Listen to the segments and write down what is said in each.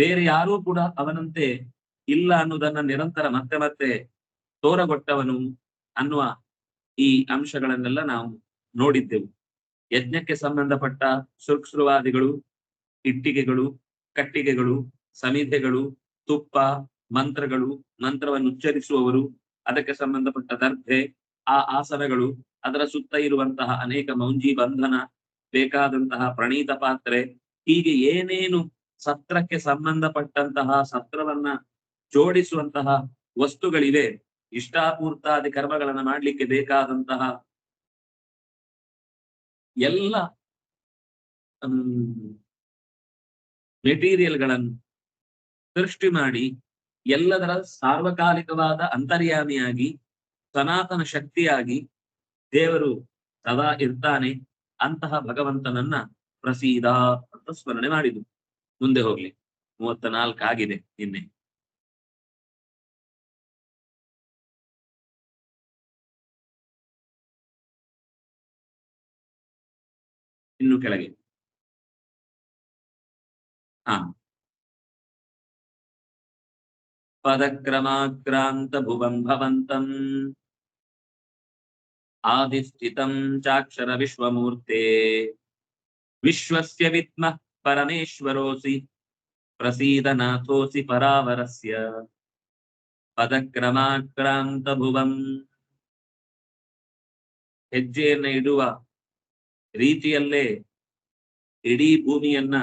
ಬೇರೆ ಯಾರೂ ಕೂಡ ಅವನಂತೆ ಇಲ್ಲ ಅನ್ನೋದನ್ನ ನಿರಂತರ ಮತ್ತೆ ಮತ್ತೆ ತೋರಗೊಟ್ಟವನು ಅನ್ನುವ ಈ ಅಂಶಗಳನ್ನೆಲ್ಲ ನಾವು ನೋಡಿದ್ದೆವು. ಯಜ್ಞಕ್ಕೆ ಸಂಬಂಧಪಟ್ಟ ಸುರುಕ್ಷುವಾದಿಗಳು ಇಟ್ಟಿಗೆಗಳು, ಕಟ್ಟಿಗೆಗಳು, ಸಮಿಧೆಗಳು, ತುಪ್ಪ, ಮಂತ್ರಗಳು, ಮಂತ್ರವನ್ನು ಉಚ್ಚರಿಸುವವರು, ಅದಕ್ಕೆ ಸಂಬಂಧಪಟ್ಟ ದರ್ಭೆ, ಆ ಆಸನಗಳು, ಅದರ ಸುತ್ತ ಇರುವಂತಹ ಅನೇಕ ಮೌಂಜಿ ಬಂಧನ, ಬೇಕಾದಂತಹ ಪ್ರಣೀತ ಪಾತ್ರೆ, ಹೀಗೆ ಏನೇನು ಸತ್ರಕ್ಕೆ ಸಂಬಂಧಪಟ್ಟಂತಹ, ಸತ್ರವನ್ನ ಜೋಡಿಸುವಂತಹ ವಸ್ತುಗಳಿವೆ. ಇಷ್ಟಾಪೂರ್ತಾದಿ ಕರ್ಮಗಳನ್ನ ಮಾಡ್ಲಿಕ್ಕೆ ಬೇಕಾದಂತಹ ಎಲ್ಲ ಮೆಟೀರಿಯಲ್ಗಳನ್ನು ಸೃಷ್ಟಿ ಮಾಡಿ, ಎಲ್ಲದರ ಸಾರ್ವಕಾಲಿಕವಾದ ಅಂತರ್ಯಾಮಿಯಾಗಿ, ಸನಾತನ ಶಕ್ತಿಯಾಗಿ ದೇವರು ಸದಾ ಇರ್ತಾನೆ, ಅಂತಹ ಭಗವಂತನನ್ನ ಪ್ರಸೀದ ಅಂತ ಸ್ಮರಣೆ ಮಾಡಿದ್ದು. ಮುಂದೆ ಹೋಗ್ಲಿ. ಮೂವತ್ತ ನಾಲ್ಕು ಆಗಿದೆ ನಿನ್ನೆ. ಇನ್ನು ಕೆಳಗೆ. ಹಾ. ಪದಕ್ರಮಾಕ್ರಾಂತ ಭುವಂ ಭವಂತಂ. ಆದಿಸ್ಥಿತಂ ಚಾಕ್ಷರ ವಿಶ್ವಮೂರ್ತೆ ವಿಶ್ವಸ್ಯ ವಿದ್ಮಃ ಪರಮೇಶ್ವರೋಸಿ ಪ್ರಸೀದನಾಥೋಸಿ ಪರಾವರಸ್ಯ ಪದಕ್ರಮಾಕ್ರಾಂತ ಭುವಂ ಹೆಜ್ಜೆಯನ್ನ ಇಡುವ ರೀತಿಯಲ್ಲೇ ಇಡೀ ಭೂಮಿಯನ್ನ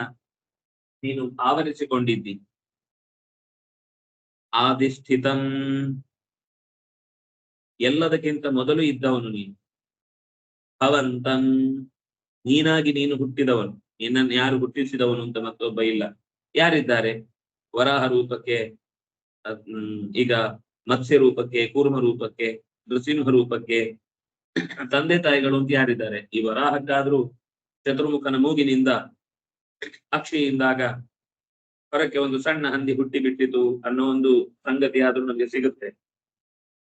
ನೀನು ಆವರಿಸಿಕೊಂಡಿದ್ದಿ. ಆದಿಷ್ಠಿತಂ ಎಲ್ಲದಕ್ಕಿಂತ ಮೊದಲು ಇದ್ದವನು ನೀನು. ಭವಂತಂ. ನೀನಾಗಿ ನೀನು ಹುಟ್ಟಿದವನು. ನಿನ್ನನ್ನು ಯಾರು ಹುಟ್ಟಿಸಿದವನು ಅಂತ ಮತ್ತೊಬ್ಬ ಇಲ್ಲ. ಯಾರಿದ್ದಾರೆ? ವರಾಹ ರೂಪಕ್ಕೆ ಈಗ ಮತ್ಸ್ಯ ರೂಪಕ್ಕೆ, ಕೂರ್ಮ ರೂಪಕ್ಕೆ, ನೃಸಿಂಹ ರೂಪಕ್ಕೆ, ತಂದೆ ತಾಯಿಗಳು ಅಂತ ಯಾರಿದ್ದಾರೆ? ಈ ವರಾಹಕ್ಕಾದ್ರೂ ಚತುರ್ಮುಖನ ಮೂಗಿನಿಂದ, ಅಕ್ಷಿಯಿಂದಾಗ ಹೊರಕ್ಕೆ ಒಂದು ಸಣ್ಣ ಹಂದಿ ಹುಟ್ಟಿ ಬಿಟ್ಟಿತು ಅನ್ನೋ ಒಂದು ಸಂಗತಿ ಆದ್ರೂ ನಮ್ಗೆ ಸಿಗುತ್ತೆ.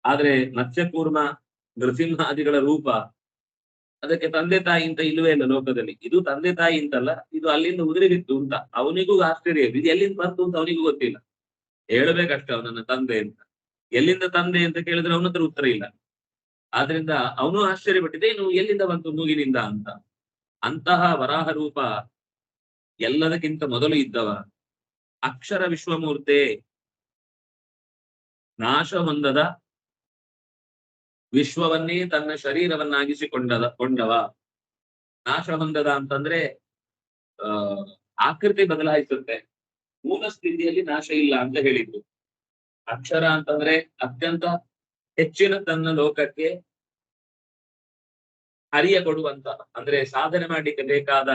ಆದ್ರೆ ಮತ್ಸ್ಯಕೂರ್ಮ ನೃಸಿಂಹಾದಿಗಳ ರೂಪ ಅದಕ್ಕೆ ತಂದೆ ತಾಯಿ ಅಂತ ಇಲ್ಲವೇ ಇಲ್ಲ ಲೋಕದಲ್ಲಿ. ಇದು ತಂದೆ ತಾಯಿ ಅಂತಲ್ಲ, ಇದು ಅಲ್ಲಿಂದ ಉದುರಿಬಿತ್ತು ಅಂತ. ಅವನಿಗೂ ಆಶ್ಚರ್ಯ ಇದು. ಎಲ್ಲಿಂದ ಬಂತು ಅಂತ ಅವನಿಗೂ ಗೊತ್ತಿಲ್ಲ. ಹೇಳಬೇಕಷ್ಟೇ ಅವನನ್ನ ತಂದೆ ಅಂತ. ಎಲ್ಲಿಂದ ತಂದೆ ಅಂತ ಕೇಳಿದ್ರೆ ಅವನ ಹತ್ರ ಉತ್ತರ ಇಲ್ಲ. ಆದ್ರಿಂದ ಅವನು ಆಶ್ಚರ್ಯ ಪಟ್ಟಿದೆ ಇನ್ನು ಎಲ್ಲಿಂದ ಬಂತು ಮೂಗಿನಿಂದ ಅಂತ. ಅಂತಹ ವರಾಹ ರೂಪ ಎಲ್ಲದಕ್ಕಿಂತ ಮೊದಲು ಇದ್ದವ. ಅಕ್ಷರ ವಿಶ್ವಮೂರ್ತೆ ನಾಶ ಹೊಂದದ ವಿಶ್ವವನ್ನೇ ತನ್ನ ಶರೀರವನ್ನಾಗಿಸಿಕೊಂಡದ, ಕೊಂಡವ. ನಾಶ ಹೊಂದದ ಅಂತಂದ್ರೆ ಆಕೃತಿ ಬದಲಾಯಿಸುತ್ತೆ. ಮೂಲ ಸ್ಥಿತಿಯಲ್ಲಿ ನಾಶ ಇಲ್ಲ ಅಂತ ಹೇಳಿದ್ರು. ಅಕ್ಷರ ಅಂತಂದ್ರೆ ಅತ್ಯಂತ ಹೆಚ್ಚಿನ ತನ್ನ ಲೋಕಕ್ಕೆ ಹರಿಯ ಕೊಡುವಂತ, ಅಂದ್ರೆ ಸಾಧನೆ ಮಾಡಲಿಕ್ಕೆ ಬೇಕಾದ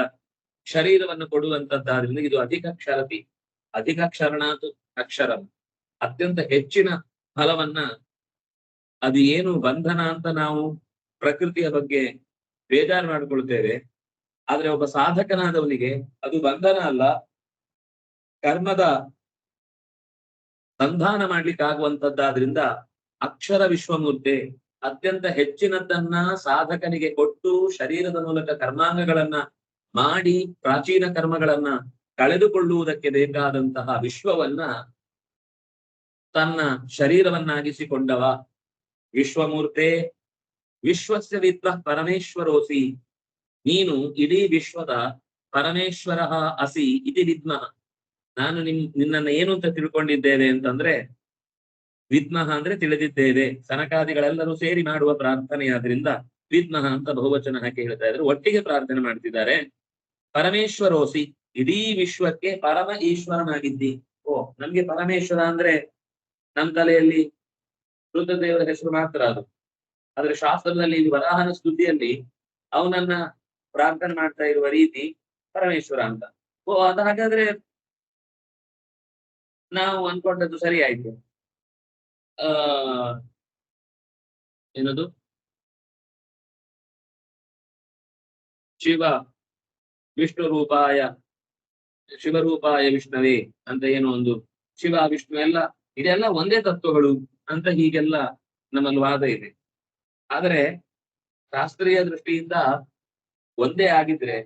ಶರೀರವನ್ನು ಕೊಡುವಂತದ್ದಾದ್ರಿಂದ ಇದು ಅಧಿಕ ಕ್ಷರತಿ ಅಧಿಕ ಕ್ಷರಣಾತು ಅಕ್ಷರ. ಅತ್ಯಂತ ಹೆಚ್ಚಿನ ಫಲವನ್ನ ಅದು ಏನು ಬಂಧನ ಅಂತ ನಾವು ಪ್ರಕೃತಿಯ ಬಗ್ಗೆ ಬೇಜಾರು ಮಾಡಿಕೊಳ್ತೇವೆ. ಆದ್ರೆ ಒಬ್ಬ ಸಾಧಕನಾದವನಿಗೆ ಅದು ಬಂಧನ ಅಲ್ಲ. ಕರ್ಮದ ಸಂಧಾನ ಮಾಡ್ಲಿಕ್ಕೆ ಆಗುವಂತದ್ದಾದ್ರಿಂದ ಅಕ್ಷರ ವಿಶ್ವಮೂರ್ತಿ ಅತ್ಯಂತ ಹೆಚ್ಚಿನದನ್ನ ಸಾಧಕನಿಗೆ ಕೊಟ್ಟು ಶರೀರದ ಮೂಲಕ ಕರ್ಮಾಂಗಗಳನ್ನ ಮಾಡಿ ಪ್ರಾಚೀನ ಕರ್ಮಗಳನ್ನ ಕಳೆದುಕೊಳ್ಳುವುದಕ್ಕೆ ಬೇಕಾದಂತಹ ವಿಶ್ವವನ್ನ ತನ್ನ ಶರೀರವನ್ನಾಗಿಸಿಕೊಂಡವ. ವಿಶ್ವಮೂರ್ತೆ ವಿಶ್ವಸ್ಯ ವಿದ್ವ ಪರಮೇಶ್ವರೋಸಿ. ನೀನು ಇಡೀ ವಿಶ್ವದ ಪರಮೇಶ್ವರ ಅಸಿ ಇತಿ ವಿದ್ಮ ನಾನು ನಿಮ್ ನಿನ್ನನ್ನು ಏನು ಅಂತ ತಿಳ್ಕೊಂಡಿದ್ದೇವೆ ಅಂತಂದ್ರೆ ವಿದ್ಮಹ ಅಂದ್ರೆ ತಿಳಿದಿದ್ದೇವೆ. ಸನಕಾದಿಗಳೆಲ್ಲರೂ ಸೇರಿ ಮಾಡುವ ಪ್ರಾರ್ಥನೆಯಾದ್ರಿಂದ ವಿದ್ಮಹ ಅಂತ ಬಹುವಚನ ಹಾಕಿ ಹೇಳ್ತಾ ಇದ್ರು. ಒಟ್ಟಿಗೆ ಪ್ರಾರ್ಥನೆ ಮಾಡ್ತಿದ್ದಾರೆ. ಪರಮೇಶ್ವರೋಸಿ, ಇಡೀ ವಿಶ್ವಕ್ಕೆ ಪರಮ ಈಶ್ವರನಾಗಿದ್ದಿ. ಓ, ನಮ್ಗೆ ಪರಮೇಶ್ವರ ಅಂದ್ರೆ ನಮ್ ತಲೆಯಲ್ಲಿ ರುದ್ರದೇವರ ಹೆಸರು ಮಾತ್ರ ಅದು. ಆದ್ರೆ ಶಾಸ್ತ್ರದಲ್ಲಿ ವರಾಹನ ಸ್ತುತಿಯಲ್ಲಿ ಅವನನ್ನ ಪ್ರಾರ್ಥನೆ ಮಾಡ್ತಾ ಇರುವ ರೀತಿ ಪರಮೇಶ್ವರ ಅಂತ. ಓ, ಅದ ಹಾಗಾದ್ರೆ ನಾವು ಅನ್ಕೊಂಡದ್ದು ಸರಿ ಆಯ್ತು. ಏನದು? ಶಿವ ವಿಷ್ಣು ರೂಪಾಯ ಶಿವರೂಪಾಯ ವಿಷ್ಣುವೇ ಅಂತ ಏನೋ ಒಂದು. ಶಿವ, ವಿಷ್ಣು ಎಲ್ಲ, ಇದೆಲ್ಲ ಒಂದೇ ತತ್ವಗಳು. ಅಂತ ಹೀಗೆಲ್ಲ ನಮ್ಮಲ್ಲಿ ವಾದ ಇದೆ. ಆದರೆ ಶಾಸ್ತ್ರೀಯ ದೃಷ್ಟಿಯಿಂದ ಒಂದೇ ಆಗಿದ್ರೆ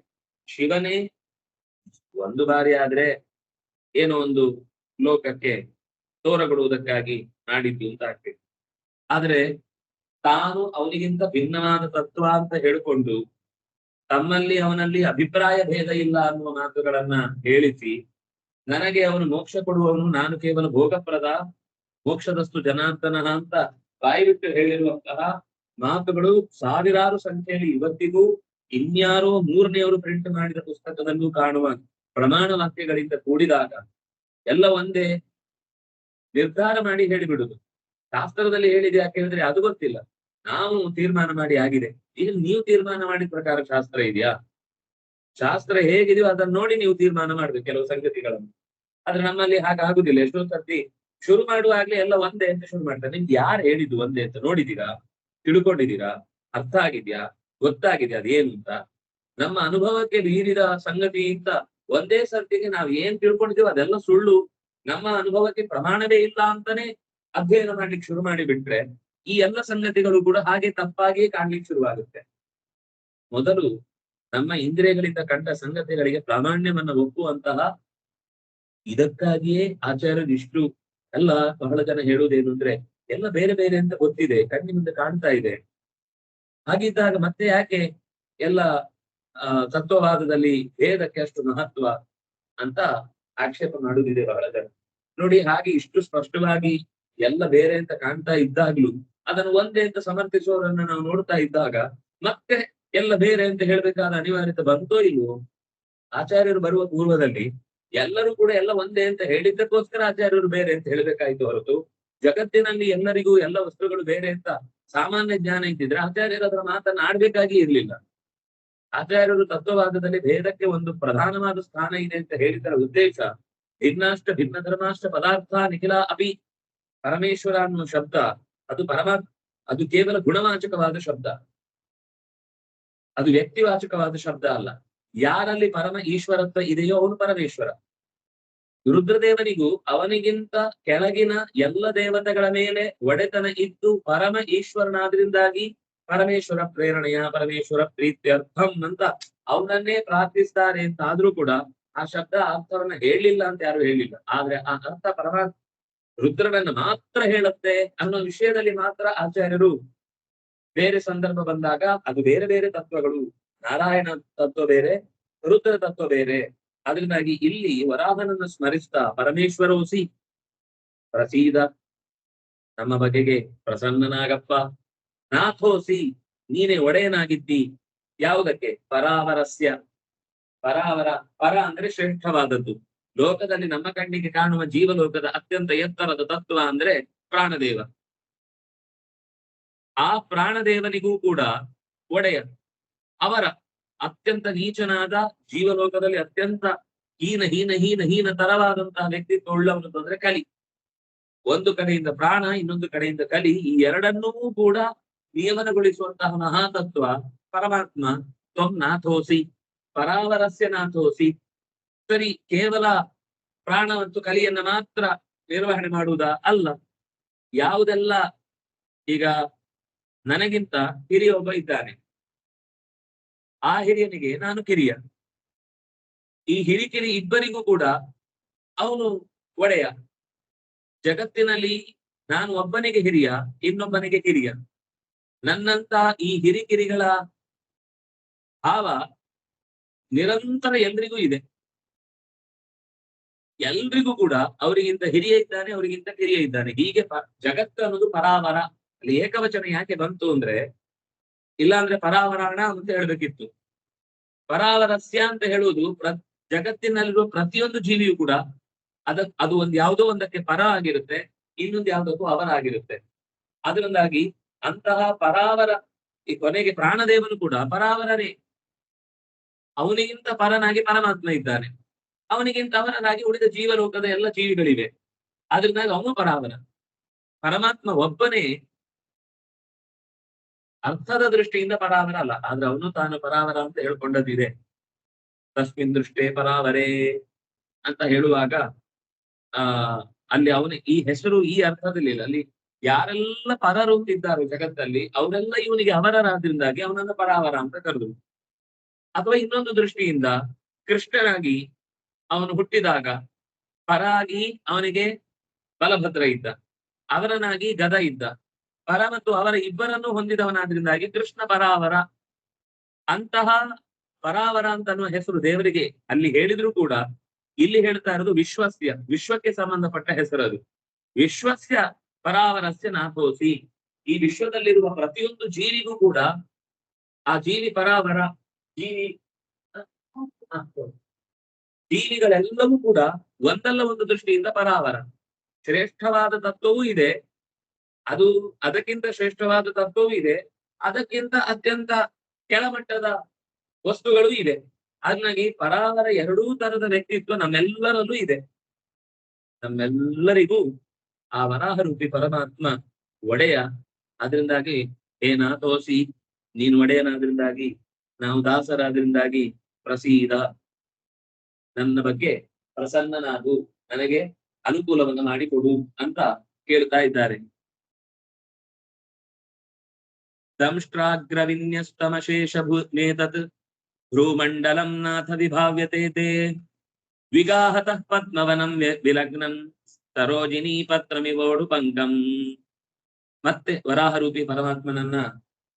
ಶಿವನೇ ಒಂದು ಬಾರಿ ಆದ್ರೆ ಏನೋ ಒಂದು ಲೋಕಕ್ಕೆ ತೋರಗೊಡುವುದಕ್ಕಾಗಿ ಮಾಡಿದ್ದು ಅಂತ ಆಗ್ತದೆ. ಆದ್ರೆ ತಾನು ಅವನಿಗಿಂತ ಭಿನ್ನವಾದ ತತ್ವ ಅಂತ ಹೇಳಿಕೊಂಡು ತಮ್ಮಲ್ಲಿ ಅವನಲ್ಲಿ ಅಭಿಪ್ರಾಯ ಭೇದ ಇಲ್ಲ ಅನ್ನುವ ಮಾತುಗಳನ್ನ ಹೇಳಿಸಿ, ನನಗೆ ಅವನು ಮೋಕ್ಷ ಕೊಡುವವನು ನಾನು ಕೇವಲ ಭೋಗಪ್ರದ ಮೋಕ್ಷದಸ್ತು ಜನಾರ್ದನ ಅಂತ ಬಾಯಿಬಿಟ್ಟು ಹೇಳಿರುವಂತಹ ಮಾತುಗಳು ಸಾವಿರಾರು ಸಂಖ್ಯೆಯಲ್ಲಿ ಇವತ್ತಿಗೂ ಇನ್ಯಾರೋ ಮೂರನೆಯವರು ಪ್ರಿಂಟ್ ಮಾಡಿದ ಪುಸ್ತಕದಲ್ಲೂ ಕಾಣುವ ಪ್ರಮಾಣ ವಾಕ್ಯಗಳಿಂದ ಕೂಡಿದಾಗ ಎಲ್ಲ ಒಂದೇ ನಿರ್ಧಾರ ಮಾಡಿ ಹೇಳಿಬಿಡುದು ಶಾಸ್ತ್ರದಲ್ಲಿ ಹೇಳಿದೆ ಯಾಕೆ ಹೇಳಿದ್ರೆ ಅದು ಗೊತ್ತಿಲ್ಲ. ನಾವು ತೀರ್ಮಾನ ಮಾಡಿ ಆಗಿದೆ. ಈಗ ನೀವು ತೀರ್ಮಾನ ಮಾಡಿದ ಪ್ರಕಾರ ಶಾಸ್ತ್ರ ಇದೆಯಾ? ಶಾಸ್ತ್ರ ಹೇಗಿದೆಯೋ ಅದನ್ನ ನೋಡಿ ನೀವು ತೀರ್ಮಾನ ಮಾಡ್ಬೇಕು ಕೆಲವು ಸಂಗತಿಗಳನ್ನು. ಆದ್ರೆ ನಮ್ಮಲ್ಲಿ ಹಾಗಾಗುದಿಲ್ಲ. ಎಷ್ಟೋ ಸರ್ತಿ ಶುರು ಮಾಡುವಾಗ್ಲೇ ಎಲ್ಲ ಒಂದೇ ಅಂತ ಶುರು ಮಾಡ್ತಾರೆ. ನಿಮ್ಗೆ ಯಾರು ಹೇಳಿದ್ದು ಒಂದೇ ಅಂತ ನೋಡಿದೀರಾ ತಿಳ್ಕೊಂಡಿದ್ದೀರಾ? ಅರ್ಥ ಆಗಿದ್ಯಾ? ಗೊತ್ತಾಗಿದೆ ಅದೇನು ಅಂತ? ನಮ್ಮ ಅನುಭವಕ್ಕೆ ಮೀರಿದ ಸಂಗತಿ ಅಂತ ಒಂದೇ ಸರ್ತಿಗೆ ನಾವು ಏನ್ ತಿಳ್ಕೊಂಡಿದ್ದೀವೋ ಅದೆಲ್ಲ ಸುಳ್ಳು. ನಮ್ಮ ಅನುಭವಕ್ಕೆ ಪ್ರಮಾಣವೇ ಇಲ್ಲ ಅಂತಾನೆ ಅಧ್ಯಯನ ಮಾಡ್ಲಿಕ್ಕೆ ಶುರು ಮಾಡಿ ಬಿಟ್ರೆ ಈ ಎಲ್ಲ ಸಂಗತಿಗಳು ಕೂಡ ಹಾಗೆ ತಪ್ಪಾಗಿ ಕಾಣ್ಲಿಕ್ಕೆ ಶುರುವಾಗುತ್ತೆ. ಮೊದಲು ನಮ್ಮ ಇಂದ್ರಿಯಗಳಿಂದ ಕಂಡ ಸಂಗತಿಗಳಿಗೆ ಪ್ರಾಮಾಣ್ಯವನ್ನ ಒಪ್ಪುವಂತಹ ಇದಕ್ಕಾಗಿಯೇ ಆಚಾರ್ಯರು ಇಷ್ಟು ಎಲ್ಲ ಬಹಳ ಜನ ಹೇಳುವುದೇನು ಅಂದ್ರೆ, ಎಲ್ಲ ಬೇರೆ ಬೇರೆ ಅಂತ ಗೊತ್ತಿದೆ ಕಣ್ಣಿ ಮುಂದೆ ಕಾಣ್ತಾ ಇದೆ. ಹಾಗಿದ್ದಾಗ ಮತ್ತೆ ಯಾಕೆ ಎಲ್ಲ ತತ್ವವಾದದಲ್ಲಿ ಭೇದಕ್ಕೆ ಅಷ್ಟು ಮಹತ್ವ ಅಂತ ಆಕ್ಷೇಪ ಮಾಡುದಿದೆ ಬಹಳ ಜನ. ನೋಡಿ, ಹಾಗೆ ಇಷ್ಟು ಸ್ಪಷ್ಟವಾಗಿ ಎಲ್ಲ ಬೇರೆ ಅಂತ ಕಾಣ್ತಾ ಇದ್ದಾಗ್ಲೂ, ಅದನ್ನು ಒಂದೇ ಅಂತ ಸಮರ್ಥಿಸುವವರನ್ನ ನಾವು ನೋಡ್ತಾ ಇದ್ದಾಗ, ಮತ್ತೆ ಎಲ್ಲ ಬೇರೆ ಅಂತ ಹೇಳ್ಬೇಕಾದ ಅನಿವಾರ್ಯತೆ ಬಂತೋ ಇಲ್ವೋ? ಆಚಾರ್ಯರು ಬರುವ ಪೂರ್ವದಲ್ಲಿ ಎಲ್ಲರೂ ಕೂಡ ಎಲ್ಲ ಒಂದೇ ಅಂತ ಹೇಳಿದ್ದಕ್ಕೋಸ್ಕರ ಆಚಾರ್ಯರು ಬೇರೆ ಅಂತ ಹೇಳ್ಬೇಕಾಯ್ತು ಹೊರತು. ಜಗತ್ತಿನಲ್ಲಿ ಎಲ್ಲರಿಗೂ ಎಲ್ಲ ವಸ್ತುಗಳು ಬೇರೆ ಅಂತ ಸಾಮಾನ್ಯ ಜ್ಞಾನ ಇದ್ದಿದ್ರೆ ಆಚಾರ್ಯರು ಅದರ ಮಾತನ್ನ ಆಡ್ಬೇಕಾಗಿ ಇರ್ಲಿಲ್ಲ. ಆಚಾರ್ಯರು ತತ್ವವಾದದಲ್ಲಿ ಭೇದಕ್ಕೆ ಒಂದು ಪ್ರಧಾನವಾದ ಸ್ಥಾನ ಇದೆ ಅಂತ ಹೇಳಿದರ ಉದ್ದೇಶ ಭಿನ್ನಾಷ್ಟ ಭಿನ್ನ ಧರ್ಮಾಷ್ಟ ಪದಾರ್ಥ ನಿಖಿಲ ಅಪಿ ಪರಮೇಶ್ವರ ಅನ್ನುವ ಶಬ್ದ. ಅದು ಪರಮಾ ಅದು ಕೇವಲ ಗುಣವಾಚಕವಾದ ಶಬ್ದ. ಅದು ವ್ಯಕ್ತಿವಾಚಕವಾದ ಶಬ್ದ ಅಲ್ಲ. ಯಾರಲ್ಲಿ ಪರಮ ಈಶ್ವರತ್ವ ಇದೆಯೋ ಅವನು ಪರಮೇಶ್ವರ. ರುದ್ರದೇವನಿಗೂ ಅವನಿಗಿಂತ ಕೆಳಗಿನ ಎಲ್ಲ ದೇವತೆಗಳ ಮೇಲೆ ಒಡೆತನ ಇದ್ದು ಪರಮ ಈಶ್ವರನಾದ್ರಿಂದಾಗಿ ಪರಮೇಶ್ವರ ಪ್ರೇರಣೆಯ, ಪರಮೇಶ್ವರ ಪ್ರೀತ್ಯರ್ಥಂ ಅಂತ ಅವನನ್ನೇ ಪ್ರಾರ್ಥಿಸ್ತಾರೆ ಅಂತ ಆದ್ರೂ ಕೂಡ ಆ ಶಬ್ದ ಅರ್ಥವನ್ನ ಹೇಳಿಲ್ಲ ಅಂತ ಯಾರು ಹೇಳಿಲ್ಲ. ಆದ್ರೆ ಆ ಅರ್ಥ ಪರಮ ರುದ್ರನನ್ನು ಮಾತ್ರ ಹೇಳುತ್ತೆ ಅನ್ನೋ ವಿಷಯದಲ್ಲಿ ಮಾತ್ರ ಆಚಾರ್ಯರು ಬೇರೆ ಸಂದರ್ಭ ಬಂದಾಗ ಅದು ಬೇರೆ ಬೇರೆ ತತ್ವಗಳು ನಾರಾಯಣ ತತ್ವ ಬೇರೆ, ರುದ್ರ ತತ್ವ ಬೇರೆ. ಅದರಿಂದಾಗಿ ಇಲ್ಲಿ ವರಾಹನನ್ನು ಸ್ಮರಿಸ್ತಾ ಪರಮೇಶ್ವರೋಸಿ ಪ್ರಸೀದ, ನಮ್ಮ ಬಗೆಗೆ ಪ್ರಸನ್ನನಾಗಪ್ಪ. ನಾಥೋಸಿ ನೀನೇ ಒಡೆಯನಾಗಿದ್ದಿ. ಯಾವುದಕ್ಕೆ? ಪರಾವರಸ್ಯ. ಪರಾವರ, ಪರ ಅಂದ್ರೆ ಶ್ರೇಷ್ಠವಾದದ್ದು. ಲೋಕದಲ್ಲಿ ನಮ್ಮ ಕಣ್ಣಿಗೆ ಕಾಣುವ ಜೀವಲೋಕದ ಅತ್ಯಂತ ಎತ್ತರದ ತತ್ವ ಅಂದ್ರೆ ಪ್ರಾಣದೇವ. ಆ ಪ್ರಾಣದೇವನಿಗೂ ಕೂಡ ಒಡೆಯ. ಅವರ ಅತ್ಯಂತ ನೀಚನಾದ ಜೀವಲೋಕದಲ್ಲಿ ಅತ್ಯಂತ ಹೀನ ಹೀನ ಹೀನ ಹೀನ ತರವಾದಂತಹ ವ್ಯಕ್ತಿತ್ವ ಕಲಿ. ಒಂದು ಕಡೆಯಿಂದ ಪ್ರಾಣ, ಇನ್ನೊಂದು ಕಡೆಯಿಂದ ಕಲಿ. ಈ ಎರಡನ್ನೂ ಕೂಡ ನಿಯಮನಗೊಳಿಸುವಂತಹ ಮಹಾತತ್ವ ಪರಮಾತ್ಮ, ತ್ವಂ ನಾಥೋಸಿ, ಪರಾವರಸ್ಯ ನಾಥೋಸಿ. ಸರಿ, ಕೇವಲ ಪ್ರಾಣ ಮತ್ತು ಕಲಿಯನ್ನ ಮಾತ್ರ ನಿರ್ವಹಣೆ ಮಾಡುವುದ? ಅಲ್ಲ. ಯಾವುದೆಲ್ಲ ಈಗ ನನಗಿಂತ ಹಿರಿಯೊಬ್ಬ ಇದ್ದಾನೆ. ಆ ಹಿರಿಯನಿಗೆ, ನಾನು ಕಿರಿಯ. ಈ ಹಿರಿಕಿರಿ ಇಬ್ಬರಿಗೂ ಕೂಡ ಅವನು ಒಡೆಯ. ಜಗತ್ತಿನಲ್ಲಿ ನಾನು ಒಬ್ಬನಿಗೆ ಹಿರಿಯ, ಇನ್ನೊಬ್ಬನಿಗೆ ಕಿರಿಯ. ನನ್ನಂತ ಈ ಹಿರಿಕಿರಿಗಳ ಭಾವ ನಿರಂತರ ಎಲ್ರಿಗೂ ಇದೆ. ಎಲ್ರಿಗೂ ಕೂಡ ಅವರಿಗಿಂತ ಹಿರಿಯ ಇದ್ದಾನೆ, ಅವರಿಗಿಂತ ಕಿರಿಯ ಇದ್ದಾನೆ. ಹೀಗೆ ಜಗತ್ತು ಅನ್ನೋದು ಪರಾವರ. ಅಲ್ಲಿ ಏಕವಚನ ಯಾಕೆ ಬಂತು ಅಂದ್ರೆ ಇಲ್ಲಾಂದ್ರೆ ಪರಾವರಣ ಅಂತ ಹೇಳ್ಬೇಕಿತ್ತು. ಪರಾವರಸ್ಯ ಅಂತ ಹೇಳುವುದು ಪ್ರ, ಜಗತ್ತಿನಲ್ಲಿರುವ ಪ್ರತಿಯೊಂದು ಜೀವಿಯು ಕೂಡ ಅದ, ಅದು ಒಂದು ಯಾವುದೋ ಒಂದಕ್ಕೆ ಪರ ಆಗಿರುತ್ತೆ, ಇನ್ನೊಂದು ಯಾವುದಕ್ಕೂ ಅವರ ಆಗಿರುತ್ತೆ. ಅದರಿಂದಾಗಿ ಅಂತಹ ಪರಾವರ, ಈ ಕೊನೆಗೆ ಪ್ರಾಣದೇವನು ಕೂಡ ಪರಾವರನೇ. ಅವನಿಗಿಂತ ಪರನಾಗಿ ಪರಮಾತ್ಮ ಇದ್ದಾನೆ. ಅವನಿಗಿಂತ ಅವನನಾಗಿ ಉಳಿದ ಜೀವಲೋಕದ ಎಲ್ಲ ಜೀವಿಗಳಿವೆ. ಅದರಿಂದಾಗಿ ಅವನು ಪರಾವರ. ಪರಮಾತ್ಮ ಒಬ್ಬನೇ ಅರ್ಥದ ದೃಷ್ಟಿಯಿಂದ ಪರಾವರ ಅಲ್ಲ, ಆದ್ರೆ ಅವನು ತಾನು ಪರಾವರ ಅಂತ ಹೇಳ್ಕೊಂಡದಿದೆ. ತಸ್ಮಿನ್ ದೃಷ್ಟೇ ಪರಾವರೇ ಅಂತ ಹೇಳುವಾಗ, ಆ, ಅಲ್ಲಿ ಅವನು ಈ ಹೆಸರು ಈ ಅರ್ಥದಲ್ಲಿ ಇಲ್ಲ. ಅಲ್ಲಿ ಯಾರೆಲ್ಲ ಪರರು ಅಂತಿದ್ದಾರೋ ಜಗತ್ತಲ್ಲಿ, ಅವರೆಲ್ಲ ಇವನಿಗೆ ಅವರರಾದ್ರಿಂದಾಗಿ ಅವನನ್ನ ಪರಾವರ ಅಂತ ಕರೆದು ಅಥವಾ ಇನ್ನೊಂದು ದೃಷ್ಟಿಯಿಂದ ಕೃಷ್ಣನಾಗಿ ಅವನು ಹುಟ್ಟಿದಾಗ ಪರಾಗಿ ಅವನಿಗೆ ಬಲಭದ್ರ ಇದ್ದ, ಅವರನಾಗಿ ಗದ ಇದ್ದ. ಪರ ಮತ್ತು ಅವರ ಇಬ್ಬರನ್ನು ಹೊಂದಿದವನಾದ್ರಿಂದಾಗಿ ಕೃಷ್ಣ ಪರಾವರ ಅಂತಹ ಪರಾವರ ಅಂತ ಅನ್ನುವ ಹೆಸರು ದೇವರಿಗೆ. ಅಲ್ಲಿ ಹೇಳಿದ್ರು ಕೂಡ ಇಲ್ಲಿ ಹೇಳ್ತಾ ಇರೋದು ವಿಶ್ವಸ್ಯ, ವಿಶ್ವಕ್ಕೆ ಸಂಬಂಧಪಟ್ಟ ಹೆಸರು ಅದು. ವಿಶ್ವಸ್ಯ ಪರಾವರಸ್ಯ ನಾಥೋಸಿ. ಈ ವಿಶ್ವದಲ್ಲಿರುವ ಪ್ರತಿಯೊಂದು ಜೀವಿಗೂ ಕೂಡ ಆ ಜೀವಿ ಪರಾವರ ಜೀವಿ ಜೀವಿಗಳೆಲ್ಲವೂ ಕೂಡ ಒಂದಲ್ಲ ಒಂದು ದೃಷ್ಟಿಯಿಂದ ಪರಾವರ ಶ್ರೇಷ್ಠವಾದ ತತ್ವವೂ ಇದೆ. ಅದು ಅದಕ್ಕಿಂತ ಶ್ರೇಷ್ಠವಾದ ತತ್ವವೂ ಇದೆ. ಅದಕ್ಕಿಂತ ಅತ್ಯಂತ ಕೆಳಮಟ್ಟದ ವಸ್ತುಗಳು ಇದೆ. ಹಾಗಾಗಿ ಪರಾವರ ಎರಡೂ ತರದ ವ್ಯಕ್ತಿತ್ವ ನಮ್ಮೆಲ್ಲರಲ್ಲೂ ಇದೆ. ನಮ್ಮೆಲ್ಲರಿಗೂ ಆ ವರಾಹರೂಪಿ ಪರಮಾತ್ಮ ಒಡೆಯ. ಅದರಿಂದಾಗಿ ಏನಾ ತೋಸಿ ನೀನು ಒಡೆಯನಾದ್ರಿಂದಾಗಿ, ನಾವು ದಾಸರಾದ್ರಿಂದಾಗಿ ಪ್ರಸೀದ. ನನ್ನ ಬಗ್ಗೆ ಪ್ರಸನ್ನನಾಗು. ನನಗೆ ಅನುಕೂಲವನ್ನು ಮಾಡಿಕೊಡು ಅಂತ ಕೇಳ್ತಾ ಇದ್ದಾರೆ. ಭೂನೇತತ್ ಭ್ರೂಮಂಡಲಂ ನಾಥ ವಿಭಾವ್ಯತೆ ತೇ ವಿಗಾಹತಃ ಪದ್ಮವನಂ ವಿಲಗ್ನಂ ಸರೋಜಿನಿ ಪತ್ರಮಿವೋಡು ಪಂಕಂ ಮತ್ತೆ ವರಾಹರೂಪಿ ಪರಮಾತ್ಮನನ್ನ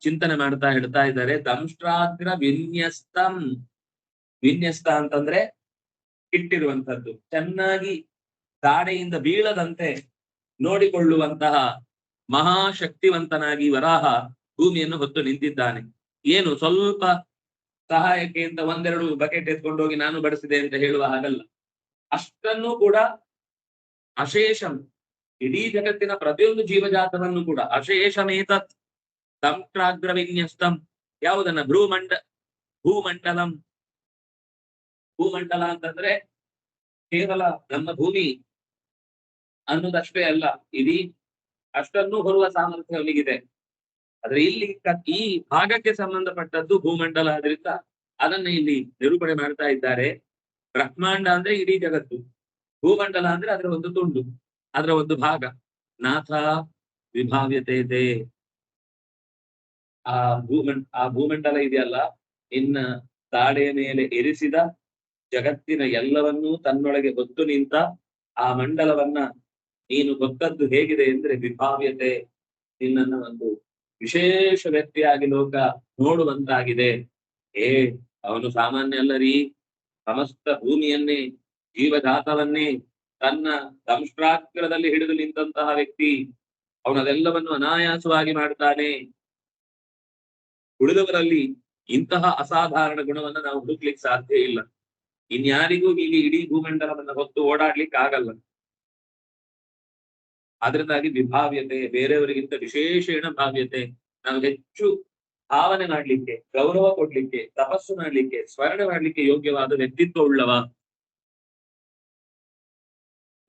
ಚಿಂತನೆ ಮಾಡ್ತಾ ಹೇಳ್ತಾ ಇದ್ದಾರೆ ದಂಷ್ಟ್ರಾಗ್ರ ವಿನ್ಯಸ್ತಂ ವಿನ್ಯಸ್ತ ಅಂತಂದ್ರೆ ಇಟ್ಟಿರುವಂತದ್ದು ಚೆನ್ನಾಗಿ ದಾಡೆಯಿಂದ ಬೀಳದಂತೆ ನೋಡಿಕೊಳ್ಳುವಂತಹ ಮಹಾಶಕ್ತಿವಂತನಾಗಿ ವರಾಹ ಭೂಮಿಯನ್ನು ಹೊತ್ತು ನಿಂತಿದ್ದಾನೆ. ಏನು ಸ್ವಲ್ಪ ಸಹಾಯಕ್ಕೆ ಅಂತ ಒಂದೆರಡು ಬಕೆಟ್ ಎತ್ಕೊಂಡು ಹೋಗಿ ನಾನು ಬಡಿಸಿದೆ ಅಂತ ಹೇಳುವ ಹಾಗಲ್ಲ. ಅಷ್ಟನ್ನು ಕೂಡ ಅಶೇಷಂ, ಇಡೀ ಜಗತ್ತಿನ ಪ್ರತಿಯೊಂದು ಜೀವಜಾತವನ್ನು ಕೂಡ ಅಶೇಷಮೇತ ದಂಷ್ಟ್ರಾಗ್ರ ವಿನ್ಯಸ್ತಂ ಯಾವುದನ್ನ ಭ್ರೂಮಂಡ, ಭೂಮಂಡಲಂ, ಭೂಮಂಡಲ ಅಂತಂದ್ರೆ ಕೇವಲ ನಮ್ಮ ಭೂಮಿ ಅನ್ನೋದಷ್ಟೇ ಅಲ್ಲ, ಇಡೀ ಅಷ್ಟನ್ನು ಹೊರುವ ಸಾಮರ್ಥ್ಯ ಅವನಿಗಿದೆ. ಆದ್ರೆ ಇಲ್ಲಿ ಈ ಭಾಗಕ್ಕೆ ಸಂಬಂಧಪಟ್ಟದ್ದು ಭೂಮಂಡಲ ಆದ್ರಿಂದ ಅದನ್ನ ಇಲ್ಲಿ ನಿರೂಪಣೆ ಮಾಡ್ತಾ ಇದ್ದಾರೆ. ಬ್ರಹ್ಮಾಂಡ ಅಂದ್ರೆ ಇಡೀ ಜಗತ್ತು. ಭೂಮಂಡಲ ಅಂದ್ರೆ ಅದರ ಒಂದು ತುಂಡು, ಅದರ ಒಂದು ಭಾಗ. ನಾಥ ವಿಭಾವ್ಯತೆ ಇದೆ ಆ ಭೂಮಂಡ ಆ ಭೂಮಂಡಲ ಇದೆಯಲ್ಲ, ಇನ್ನ ತಾಡೆಯ ಮೇಲೆ ಇರಿಸಿದ ಜಗತ್ತಿನ ಎಲ್ಲವನ್ನೂ ತನ್ನೊಳಗೆ ಹೊತ್ತು ನಿಂತ ಆ ಮಂಡಲವನ್ನ ನೀನು ಗೊತ್ತದ್ದು ಹೇಗಿದೆ ಅಂದ್ರೆ ವಿಭಾವ್ಯತೆ ನಿನ್ನನ್ನ ಒಂದು ವಿಶೇಷ ವ್ಯಕ್ತಿಯಾಗಿ ಲೋಕ ನೋಡುವಂತಾಗಿದೆ. ಏ ಅವನು ಸಾಮಾನ್ಯ ಅಲ್ಲರಿ. ಸಮಸ್ತ ಭೂಮಿಯನ್ನೇ, ಜೀವಜಾತವನ್ನೇ, ತನ್ನ ದಂಷ್ಟ್ರಾಗ್ರದಲ್ಲಿ ಹಿಡಿದು ನಿಂತಹ ವ್ಯಕ್ತಿ, ಅವನದೆಲ್ಲವನ್ನು ಅನಾಯಾಸವಾಗಿ ಮಾಡ್ತಾನೆ ಉಳಿದವರಲ್ಲಿ ಇಂತಹ ಅಸಾಧಾರಣ ಗುಣವನ್ನ ನಾವು ಹುಡುಕ್ಲಿಕ್ಕೆ ಸಾಧ್ಯ ಇಲ್ಲ. ಇನ್ಯಾರಿಗೂ ಇಲ್ಲಿ ಇಡೀ ಭೂಮಂಡಲವನ್ನು ಹೊತ್ತು ಓಡಾಡ್ಲಿಕ್ಕೆ ಆಗಲ್ಲ ಅದರಿಂದಾಗಿ ವಿಭಾವ್ಯತೆ, ಬೇರೆಯವರಿಗಿಂತ ವಿಶೇಷೇಣ ಭಾವ್ಯತೆ ನಾವು ಹೆಚ್ಚು ಭಾವನೆ ಮಾಡ್ಲಿಕ್ಕೆ, ಗೌರವ ಕೊಡ್ಲಿಕ್ಕೆ, ತಪಸ್ಸು ಮಾಡ್ಲಿಕ್ಕೆ, ಸ್ಮರಣೆ ಮಾಡ್ಲಿಕ್ಕೆ ಯೋಗ್ಯವಾದ ವ್ಯಕ್ತಿತ್ವ ಉಳ್ಳವ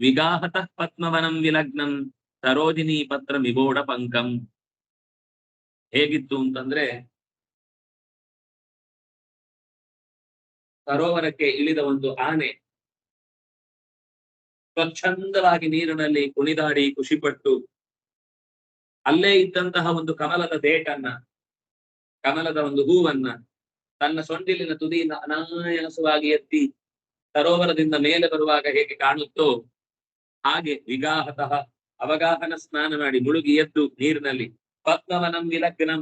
ವಿಗಾಹತಃ ಪದ್ಮವನಂ ವಿಲಗ್ನಂ ಸರೋಜಿನಿ ಪತ್ರ ವಿಬೋಡ ಪಂಕಂ. ಹೇಗಿತ್ತು ಅಂತಂದ್ರೆ, ಸರೋವರಕ್ಕೆ ಇಳಿದ ಒಂದು ಆನೆ ಸ್ವಚ್ಛಂದವಾಗಿ ನೀರಿನಲ್ಲಿ ಕುಣಿದಾಡಿ ಖುಷಿಪಟ್ಟು ಅಲ್ಲೇ ಇದ್ದಂತಹ ಒಂದು ಕಮಲದ ದೇಟನ್ನ ಕಮಲದ ಒಂದು ಹೂವನ್ನ, ತನ್ನ ಸೊಂಡಿಲಿನ ತುದಿಯಿಂದ ಅನಾಯಾಸವಾಗಿ ಎತ್ತಿ ಸರೋವರದಿಂದ ಮೇಲೆ ಬರುವಾಗ ಹೇಗೆ ಕಾಣುತ್ತೋ ಹಾಗೆ ವಿಗಾಹತಃ ಅವಗಾಹನ ಸ್ನಾನ ಮಾಡಿ ಮುಳುಗಿ ಎದ್ದು ನೀರಿನಲ್ಲಿ ಪದ್ಮವನಂ ವಿಲಗ್ನಂ.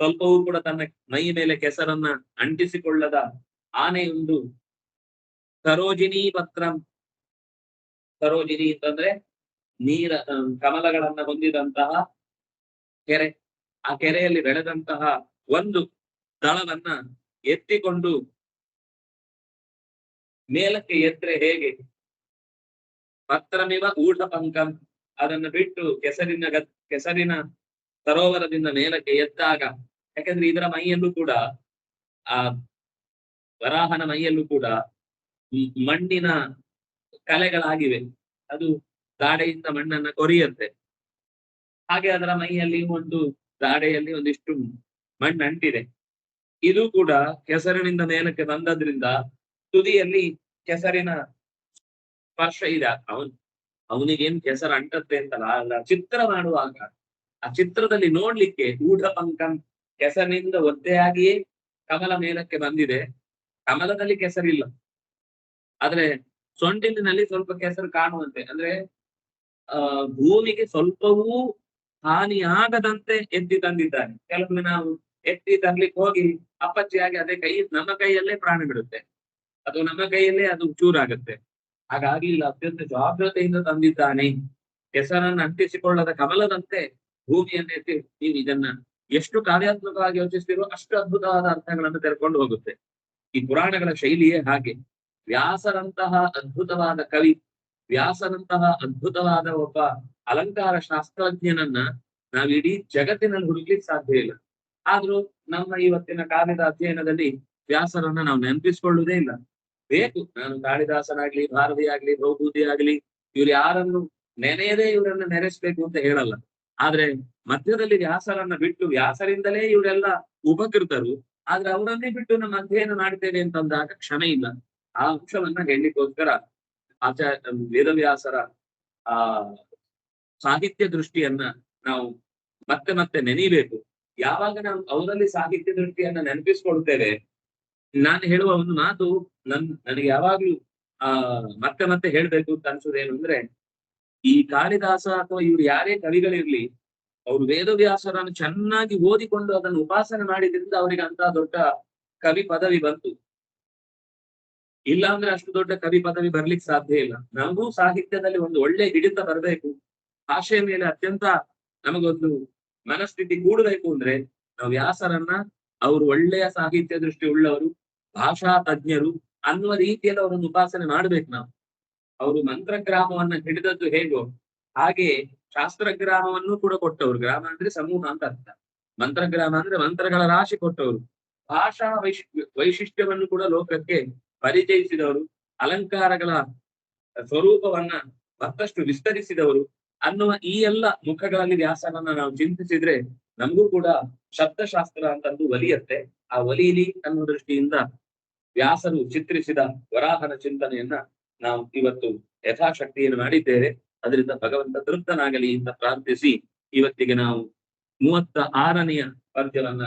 ಸ್ವಲ್ಪವೂ ಕೂಡ ತನ್ನ ಮೈ ಮೇಲೆ ಕೆಸರನ್ನ ಅಂಟಿಸಿಕೊಳ್ಳದ ಆನೆಯೊಂದು ಸರೋಜಿನಿ ಪತ್ರಂ ಸರೋಜಿನಿ ಅಂತಂದ್ರೆ ನೀರ ಕಮಲಗಳನ್ನ ಹೊಂದಿದಂತಹ ಕೆರೆ. ಆ ಕೆರೆಯಲ್ಲಿ ಬೆಳೆದಂತಹ ಒಂದು ದಳವನ್ನ ಎತ್ತಿಕೊಂಡು ಮೇಲಕ್ಕೆ ಎದ್ರೆ ಹೇಗೆ? ಪತ್ರಮಿವ ಊಢ ಪಂಕಂ ಅದನ್ನು ಬಿಟ್ಟು ಕೆಸರಿನ ಕೆಸರಿನ ಸರೋವರದಿಂದ ಮೇಲಕ್ಕೆ ಎದ್ದಾಗ, ಯಾಕಂದ್ರೆ ಇದರ ಮೈಯಲ್ಲೂ ಕೂಡ, ಆ, ವರಾಹನ ಮೈಯಲ್ಲೂ ಕೂಡ ಮಣ್ಣಿನ ಕಲೆಗಳಾಗಿವೆ. ಅದು ದಾಡೆಯಿಂದ ಮಣ್ಣನ್ನ ಕೊರಿಯಂತೆ ಹಾಗೆ ಅದರ ಮೈಯಲ್ಲಿ ಒಂದು ದಾಡೆಯಲ್ಲಿ ಒಂದಿಷ್ಟು ಮಣ್ಣು ಅಂಟಿದೆ. ಇದು ಕೂಡ ಕೆಸರಿನಿಂದ ಮೇಲಕ್ಕೆ ಬಂದದ್ರಿಂದ ತುದಿಯಲ್ಲಿ ಕೆಸರಿನ ಸ್ಪರ್ಶ ಇದೆ. ಅವನ್, ಅವನಿಗೇನ್ ಕೆಸರು ಅಂಟತ್ತೆ ಅಂತಲ್ಲ, ಅಲ್ಲ ಚಿತ್ರ ಮಾಡುವಾಗ ಆ ಚಿತ್ರದಲ್ಲಿ ನೋಡ್ಲಿಕ್ಕೆ ಊಢ ಪಂಕಂ ಕೆಸರಿನಿಂದ ಒದ್ದೆಯಾಗಿಯೇ ಕಮಲ ಮೇಲಕ್ಕೆ ಬಂದಿದೆ. ಕಮಲದಲ್ಲಿ ಕೆಸರಿಲ್ಲ. ಆದ್ರೆ ಸೊಂಡಿಲಿನಲ್ಲಿ ಸ್ವಲ್ಪ ಕೆಸರು ಕಾಣುವಂತೆ. ಅಂದ್ರೆ, ಆ, ಭೂಮಿಗೆ ಸ್ವಲ್ಪವೂ ಹಾನಿಯಾಗದಂತೆ ಎತ್ತಿ ತಂದಿದ್ದಾನೆ. ಕೆಲವೊಮ್ಮೆ ನಾವು ಎತ್ತಿ ತರ್ಲಿಕ್ಕೆ ಹೋಗಿ ಅಪ್ಪಚ್ಚಿಯಾಗಿ ಅದೇ ಕೈ, ನಮ್ಮ ಕೈಯಲ್ಲೇ ಪ್ರಾಣ ಬಿಡುತ್ತೆ. ಅದು ನಮ್ಮ ಕೈಯಲ್ಲೇ ಅದು ಚೂರಾಗುತ್ತೆ. ಹಾಗಾಗ್ಲಿಲ್ಲ, ಅತ್ಯಂತ ಜಾಗ್ರತೆಯಿಂದ ತಂದಿದ್ದಾನೆ. ಕೆಸರನ್ನು ಅಂಟಿಸಿಕೊಳ್ಳದ ಕಮಲದಂತೆ ಭೂಮಿಯನ್ನು ಎತ್ತಿ, ನೀವು ಇದನ್ನ ಎಷ್ಟು ಕಾರ್ಯಾತ್ಮಕವಾಗಿ ಯೋಚಿಸ್ತೀರೋ ಅಷ್ಟು ಅದ್ಭುತವಾದ ಅರ್ಥಗಳನ್ನು ತೆರೆಕೊಂಡು ಹೋಗುತ್ತೆ. ಈ ಪುರಾಣಗಳ ಶೈಲಿಯೇ ಹಾಗೆ. ವ್ಯಾಸರಂತಹ ಅದ್ಭುತವಾದ ಕವಿ, ವ್ಯಾಸರಂತಹ ಅದ್ಭುತವಾದ ಒಬ್ಬ ಅಲಂಕಾರ ಶಾಸ್ತ್ರಜ್ಞನನ್ನ ನಾವ್ ಇಡೀ ಜಗತ್ತಿನಲ್ಲಿ ಹುಡುಕ್ಲಿಕ್ಕೆ ಸಾಧ್ಯ ಇಲ್ಲ. ಆದ್ರೂ ನಮ್ಮ ಇವತ್ತಿನ ಕಾವ್ಯದ ಅಧ್ಯಯನದಲ್ಲಿ ವ್ಯಾಸರನ್ನ ನಾವು ನೆನಪಿಸ್ಕೊಳ್ಳುವುದೇ ಇಲ್ಲ. ಬೇಕು, ನಾನು ಕಾಳಿದಾಸನಾಗ್ಲಿ ಭಾರತಿ ಆಗ್ಲಿ ಭೌಭೂತಿ ಆಗ್ಲಿ ಇವ್ರು ಯಾರನ್ನು ನೆನೆಯದೇ ಇವರನ್ನ ನೆನೆಸ್ಬೇಕು ಅಂತ ಹೇಳಲ್ಲ. ಆದ್ರೆ ಮಧ್ಯದಲ್ಲಿ ವ್ಯಾಸರನ್ನ ಬಿಟ್ಟು ವ್ಯಾಸರಿಂದಲೇ ಇವರೆಲ್ಲ ಉಪಕೃತರು, ಆದ್ರೆ ಅವರನ್ನೇ ಬಿಟ್ಟು ನಮ್ಮ ಅಧ್ಯಯನ ಮಾಡ್ತೇವೆ ಅಂತಂದಾಗ ಕ್ಷಮೆ ಇಲ್ಲ. ಆ ಅಂಶವನ್ನ ಹೇಳಲಿಕ್ಕೋಸ್ಕರ ಆಚಾರ್ಯ ವೇದವ್ಯಾಸರ, ಆ, ಸಾಹಿತ್ಯ ದೃಷ್ಟಿಯನ್ನ ನಾವು ಮತ್ತೆ ಮತ್ತೆ ನೆನೀಬೇಕು. ಯಾವಾಗ ನಾವು ಅವರಲ್ಲಿ ಸಾಹಿತ್ಯ ದೃಷ್ಟಿಯನ್ನ ನೆನಪಿಸ್ಕೊಳ್ತೇವೆ, ನಾನು ಹೇಳುವ ಒಂದು ಮಾತು ನನ್, ನನಗೆ ಯಾವಾಗ್ಲೂ, ಆ, ಮತ್ತೆ ಮತ್ತೆ ಹೇಳ್ಬೇಕು ಅಂತ ಅನ್ಸೋದೇನು ಅಂದ್ರೆ, ಈ ಕಾಳಿದಾಸ ಅಥವಾ ಇವ್ರು ಯಾರೇ ಕವಿಗಳಿರ್ಲಿ, ಅವ್ರು ವೇದವ್ಯಾಸರನ್ನು ಚೆನ್ನಾಗಿ ಓದಿಕೊಂಡು ಅದನ್ನು ಉಪಾಸನೆ ಮಾಡಿದ್ರಿಂದ ಅವರಿಗೆ ಅಂತ ದೊಡ್ಡ ಕವಿ ಪದವಿ ಬಂತು. ಇಲ್ಲ ಅಂದ್ರೆ ಅಷ್ಟು ದೊಡ್ಡ ಕವಿ ಪದವಿ ಬರ್ಲಿಕ್ಕೆ ಸಾಧ್ಯ ಇಲ್ಲ. ನಮಗೂ ಸಾಹಿತ್ಯದಲ್ಲಿ ಒಂದು ಒಳ್ಳೆ ಹಿಡಿತ ಬರಬೇಕು. ಭಾಷೆಯ ಮೇಲೆ ಅತ್ಯಂತ ನಮಗೊಂದು ಮನಸ್ಥಿತಿ ಕೂಡಬೇಕು ಅಂದ್ರೆ ನಾವು ವ್ಯಾಸರನ್ನ ಅವರು ಒಳ್ಳೆಯ ಸಾಹಿತ್ಯ ದೃಷ್ಟಿ ಉಳ್ಳವರು, ಭಾಷಾ ತಜ್ಞರು ಅನ್ನುವ ರೀತಿಯಲ್ಲಿ ಅವರನ್ನು ಉಪಾಸನೆ ಮಾಡ್ಬೇಕು ನಾವು. ಅವರು ಮಂತ್ರಗ್ರಾಮವನ್ನ ಹಿಡಿದದ್ದು ಹೇಗೋ ಹಾಗೆ ಶಾಸ್ತ್ರಗ್ರಾಮವನ್ನು ಕೂಡ ಕೊಟ್ಟವರು. ಗ್ರಾಮ ಅಂದ್ರೆ ಸಮೂಹ ಅಂತ ಅರ್ಥ. ಮಂತ್ರಗ್ರಾಮ ಅಂದ್ರೆ ಮಂತ್ರಗಳ ರಾಶಿ ಕೊಟ್ಟವರು. ಭಾಷಾ ವೈಶ್ ವೈಶಿಷ್ಟ್ಯವನ್ನು ಕೂಡ ಲೋಕಕ್ಕೆ ಪರಿಚಯಿಸಿದವರು, ಅಲಂಕಾರಗಳ ಸ್ವರೂಪವನ್ನ ಮತ್ತಷ್ಟು ವಿಸ್ತರಿಸಿದವರು ಅನ್ನುವ ಈ ಎಲ್ಲ ಮುಖಗಳಲ್ಲಿ ವ್ಯಾಸನನ್ನ ನಾವು ಚಿಂತಿಸಿದ್ರೆ ನಮಗೂ ಕೂಡ ಶಬ್ದಶಾಸ್ತ್ರ ಅಂತಂದು ಒಲಿಯತ್ತೆ. ಆ ಒಲಿಲಿ ಅನ್ನೋ ದೃಷ್ಟಿಯಿಂದ ವ್ಯಾಸರು ಚಿತ್ರಿಸಿದ ವರಾಹನ ಚಿಂತನೆಯನ್ನ ನಾವು ಇವತ್ತು ಯಥಾಶಕ್ತಿಯನ್ನು ಮಾಡಿದ್ದೇವೆ. ಅದರಿಂದ ಭಗವಂತ ತೃಪ್ತನಾಗಲಿ ಅಂತ ಪ್ರಾರ್ಥಿಸಿ ಇವತ್ತಿಗೆ ನಾವು ಮೂವತ್ತ ಆರನೆಯ ಪದ್ಯವನ್ನ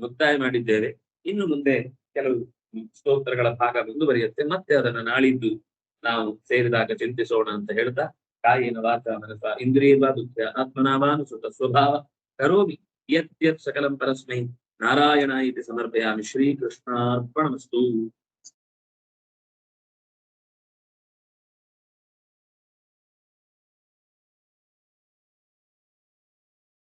ಮುಕ್ತಾಯ ಮಾಡಿದ್ದೇವೆ. ಇನ್ನು ಮುಂದೆ ಕೆಲವು ಸ್ತೋತ್ರಗಳ ಭಾಗ ಮುಂದುವರಿಯುತ್ತೆ. ಮತ್ತೆ ಅದನ್ನ ನಾಳಿದ್ದು ನಾವು ಸೇರಿದಾಗ ಚಿಂತಿಸೋಣ ಅಂತ ಹೇಳ್ತಾ ಕಾಯಿನ ವಾಚ ಮನಸ ಇಂದ್ರಿಯವ ದುಃಖ ಆತ್ಮನಾವಾನುಸುತ ಸ್ವಭಾವ, ಕರೋಮಿ ಯತ್ ಯತ್ ಸಕಲಂ ಪರಸ್ಮೈ ನಾರಾಯಣ ಇತಿ ಸಮರ್ಪಯಾಮಿ, ಶ್ರೀಕೃಷ್ಣಾರ್ಪಣಮಸ್ತು.